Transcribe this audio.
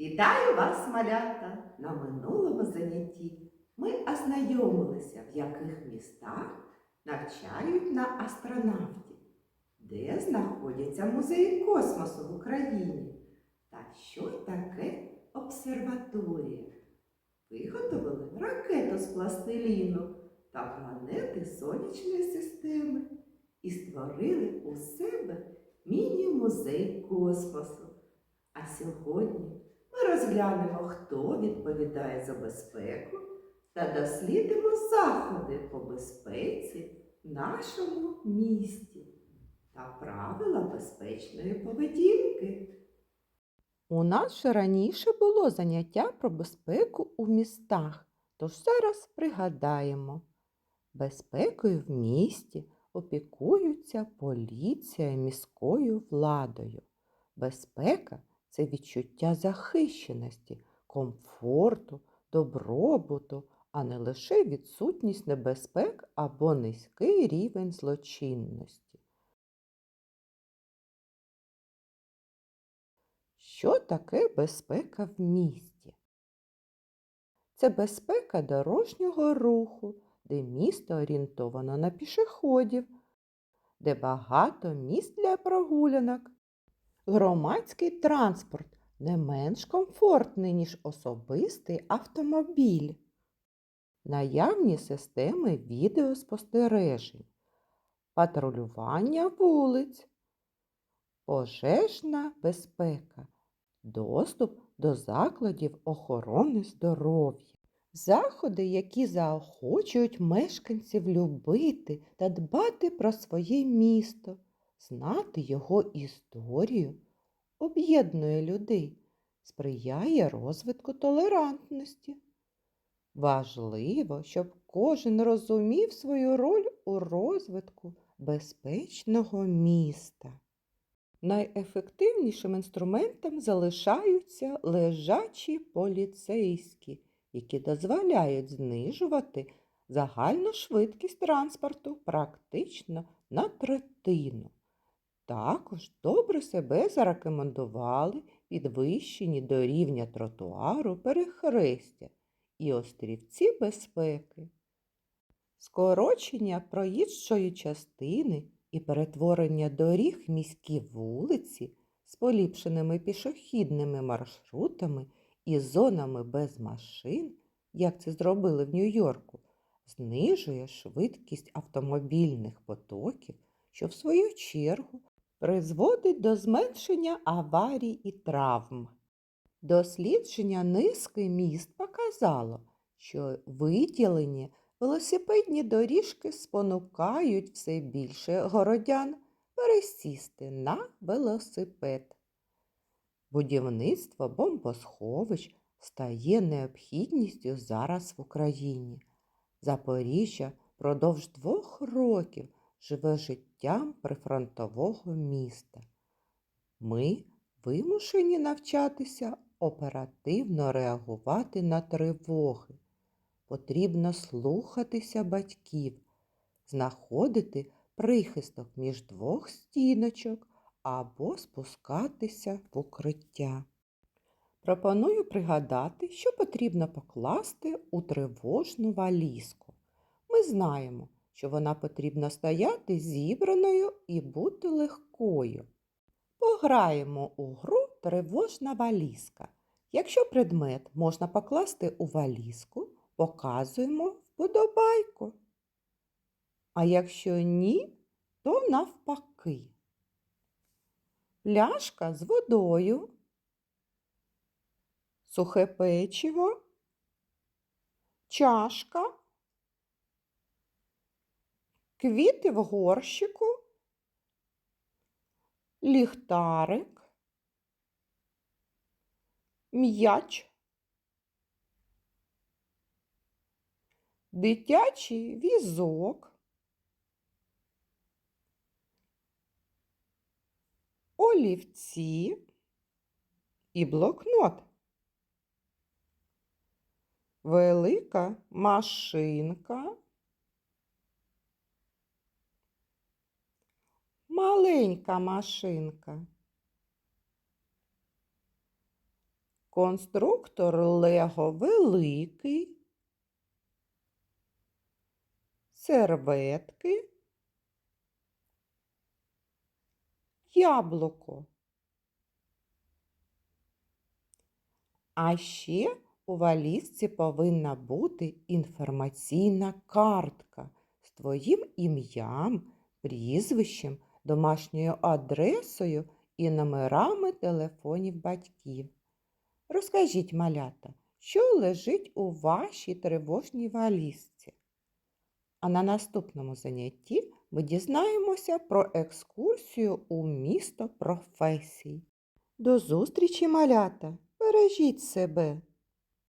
Вітаю вас, малята! На минулому занятті ми ознайомилися, в яких містах навчають на астронавтів, де знаходяться музеї космосу в Україні та що таке обсерваторія. Виготовили ракету з пластиліну та планети Сонячної системи і створили у себе міні-музей космосу. А сьогодні розглянемо, хто відповідає за безпеку та дослідимо заходи по безпеці в нашому місті та правила безпечної поведінки. У нас ще раніше було заняття про безпеку у містах, тож зараз пригадаємо. Безпекою в місті опікуються поліція міською владою. Безпека це відчуття захищеності, комфорту, добробуту, а не лише відсутність небезпек або низький рівень злочинності. Що таке безпека в місті? Це безпека дорожнього руху, де місто орієнтовано на пішоходів, де багато місць для прогулянок. Громадський транспорт не менш комфортний, ніж особистий автомобіль. Наявні системи відеоспостережень, патрулювання вулиць, пожежна безпека, доступ до закладів охорони здоров'я. Заходи, які заохочують мешканців любити та дбати про своє місто, знати його історію, об'єднує людей, сприяє розвитку толерантності. Важливо, щоб кожен розумів свою роль у розвитку безпечного міста. Найефективнішим інструментом залишаються лежачі поліцейські, які дозволяють знижувати загальну швидкість транспорту практично на третину. Також добре себе зарекомендували підвищені до рівня тротуару перехрестя і острівці безпеки. Скорочення проїжджої частини і перетворення доріг міські вулиці з поліпшеними пішохідними маршрутами і зонами без машин, як це зробили в Нью-Йорку, знижує швидкість автомобільних потоків, що в свою чергу призводить до зменшення аварій і травм. Дослідження низки міст показало, що виділені велосипедні доріжки спонукають все більше городян пересісти на велосипед. Будівництво бомбосховищ стає необхідністю зараз в Україні. Запоріжжя впродовж двох років живе життям прифронтового міста. Ми вимушені навчатися оперативно реагувати на тривоги. Потрібно слухатися батьків, знаходити прихисток між двох стіночок або спускатися в укриття. Пропоную пригадати, що потрібно покласти у тривожну валізку. Ми знаємо, що вона потрібно стояти зібраною і бути легкою. Пограємо у гру тривожна валізка. Якщо предмет можна покласти у валізку, показуємо вподобайку. А якщо ні, то навпаки. Пляшка з водою, сухе печиво, чашка, квіти в горщику, ліхтарик, м'яч, дитячий візок, олівці і блокнот. Велика машинка. Маленька машинка. конструктор Лего великий, серветки, яблуко. А ще у валізці повинна бути інформаційна картка з твоїм ім'ям, прізвищем, домашньою адресою і номерами телефонів батьків. Розкажіть, малята, що лежить у вашій тривожній валізці? А на наступному занятті ми дізнаємося про екскурсію у місто професій. До зустрічі, малята! Бережіть себе!